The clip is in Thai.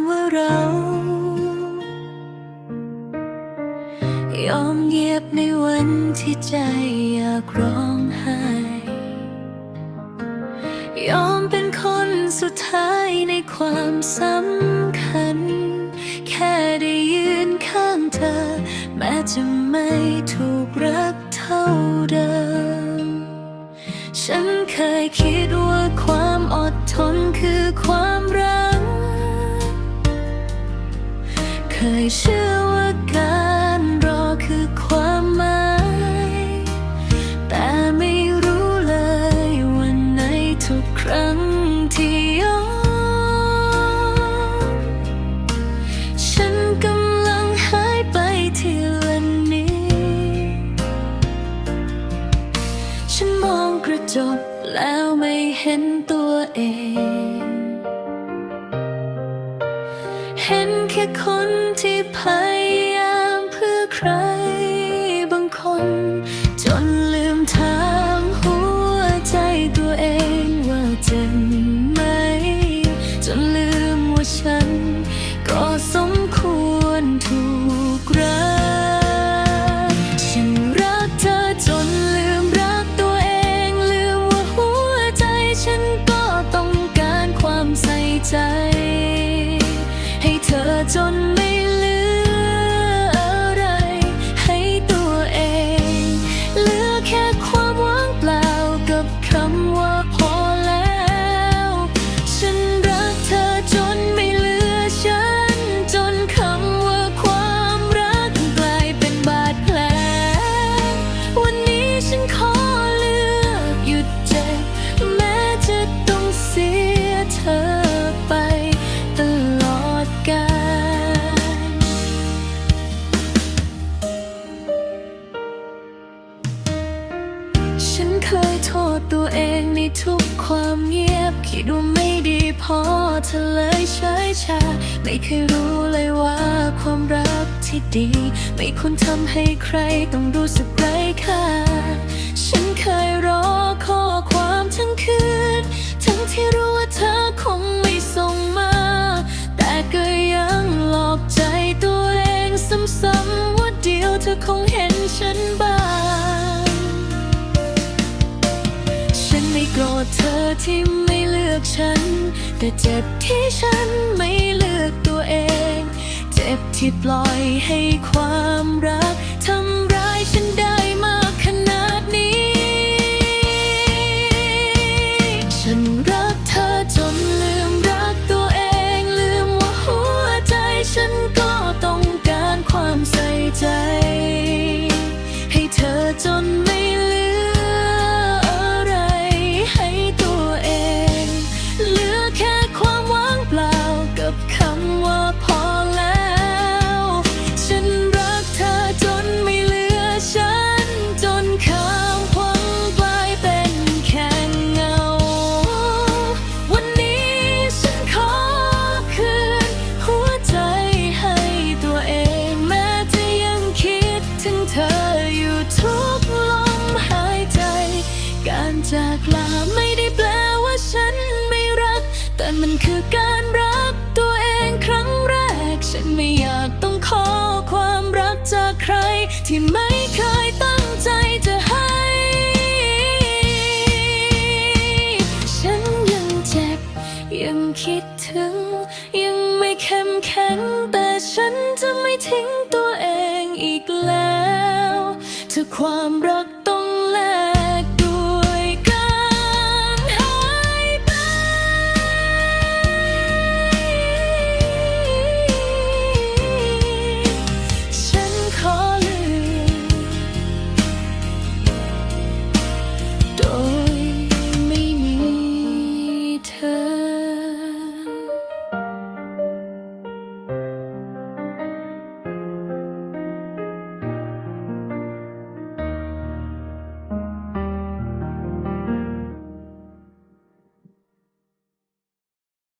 ำว่าเรา ยอมเงียบในวันที่ใจอยากร้องไห้ ยอมเป็นคนสุดท้ายในความสำคัญ แค่ได้ยืนข้างเธอ แม้จะไม่ถูกรักเท่าเดิม ฉันเคยคิดว่าความอดทนคือความ ยเชื่อว่าการรอคือความหมาย แต่ไม่รู้เลยว่าในทุกครั้งที่ยอมฉันกำลังหายไปทีละนิดฉันมองกระจกแล้วไม่เห็นตัวเอง แค่คนที่ ในทุกความเงียบ คิดว่าไม่ดีพอเธอเลยใช้ชา ไม่เคยรู้เลยว่าความรักที่ดี ไม่ควรทำให้ใครต้องรู้สึกไร้ค่า ที่ไม่เลือกฉัน แต่เจ็บที่ฉันไม่เลือกตัวเอง เจ็บที่ปล่อยให้ความรักทำ คือการรักตัวเองครั้งแรก ฉันไม่อยากต้องขอความรักจากใคร ที่ไม่เคยตั้งใจจะให้ ฉันยังเจ็บ ยังคิดถึง ยังไม่เข้มแข็ง แต่ฉันจะไม่ทิ้งตัวเองอีกแล้วถ้าความรัก